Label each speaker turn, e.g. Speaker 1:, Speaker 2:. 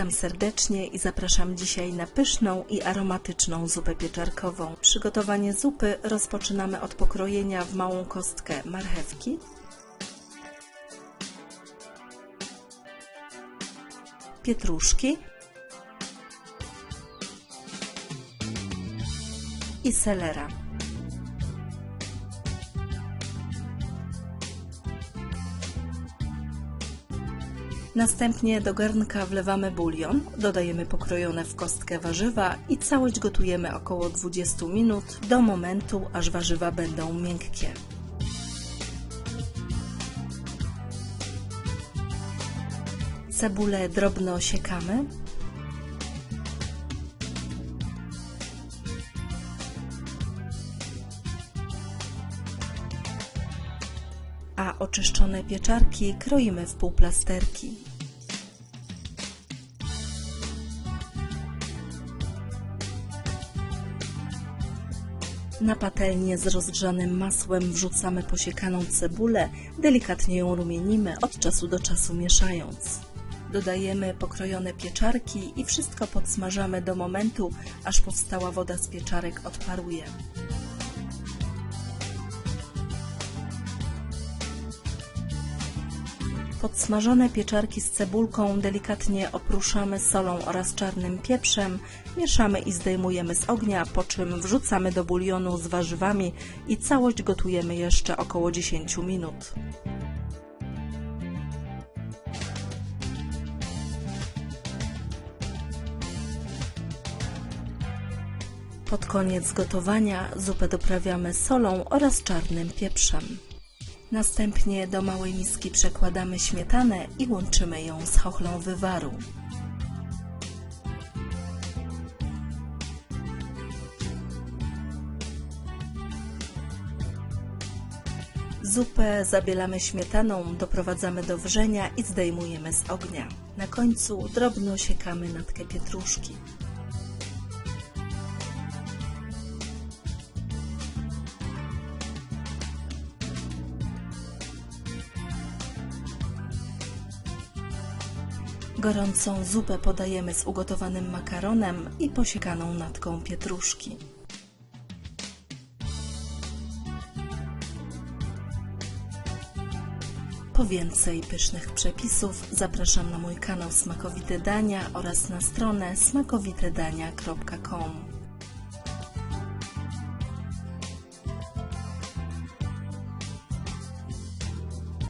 Speaker 1: Witam serdecznie i zapraszam dzisiaj na pyszną i aromatyczną zupę pieczarkową. Przygotowanie zupy rozpoczynamy od pokrojenia w małą kostkę marchewki, pietruszki i selera. Następnie do garnka wlewamy bulion, dodajemy pokrojone w kostkę warzywa i całość gotujemy około 20 minut do momentu, aż warzywa będą miękkie. Cebulę drobno siekamy. A oczyszczone pieczarki kroimy w półplasterki. Na patelnię z rozgrzanym masłem wrzucamy posiekaną cebulę, delikatnie ją rumienimy, od czasu do czasu mieszając. Dodajemy pokrojone pieczarki i wszystko podsmażamy do momentu, aż powstała woda z pieczarek odparuje. Podsmażone pieczarki z cebulką delikatnie opruszamy solą oraz czarnym pieprzem, mieszamy i zdejmujemy z ognia, po czym wrzucamy do bulionu z warzywami i całość gotujemy jeszcze około 10 minut. Pod koniec gotowania zupę doprawiamy solą oraz czarnym pieprzem. Następnie do małej miski przekładamy śmietanę i łączymy ją z chochlą wywaru. Zupę zabielamy śmietaną, doprowadzamy do wrzenia i zdejmujemy z ognia. Na końcu drobno siekamy natkę pietruszki. Gorącą zupę podajemy z ugotowanym makaronem i posiekaną natką pietruszki. Po więcej pysznych przepisów zapraszam na mój kanał Smakowite Dania oraz na stronę smakowitedania.com.